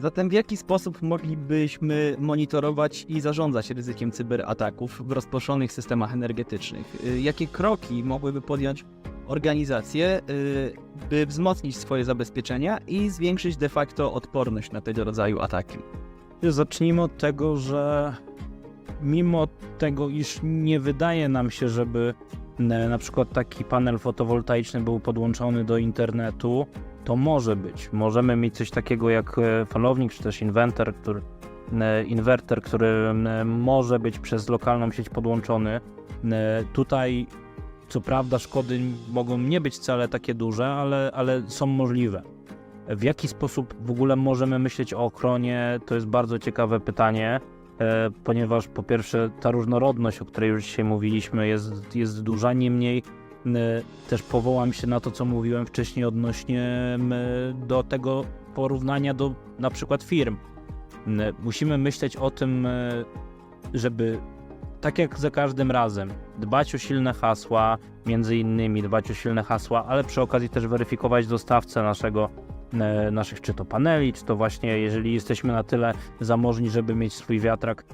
Zatem w jaki sposób moglibyśmy monitorować i zarządzać ryzykiem cyberataków w rozproszonych systemach energetycznych? Y, Jakie kroki mogłyby podjąć organizacje, y, by wzmocnić swoje zabezpieczenia i zwiększyć de facto odporność na tego rodzaju ataki? Zacznijmy od tego, że mimo tego, iż nie wydaje nam się, żeby e, na przykład taki panel fotowoltaiczny był podłączony do internetu, to może być. Możemy mieć coś takiego jak e, falownik, czy też inwerter, który, e, inwerter, który może być przez lokalną sieć podłączony. E, Tutaj co prawda szkody mogą nie być wcale takie duże, ale, ale są możliwe. W jaki sposób w ogóle możemy myśleć o ochronie? To jest bardzo ciekawe pytanie, ponieważ po pierwsze ta różnorodność, o której już dzisiaj mówiliśmy, jest, jest duża, niemniej też powołam się na to, co mówiłem wcześniej odnośnie m, do tego porównania do na przykład firm. M, Musimy myśleć o tym, żeby tak jak za każdym razem, dbać o silne hasła, między innymi dbać o silne hasła, ale przy okazji też weryfikować dostawcę naszego naszych czy to paneli, czy to właśnie jeżeli jesteśmy na tyle zamożni, żeby mieć swój wiatrak,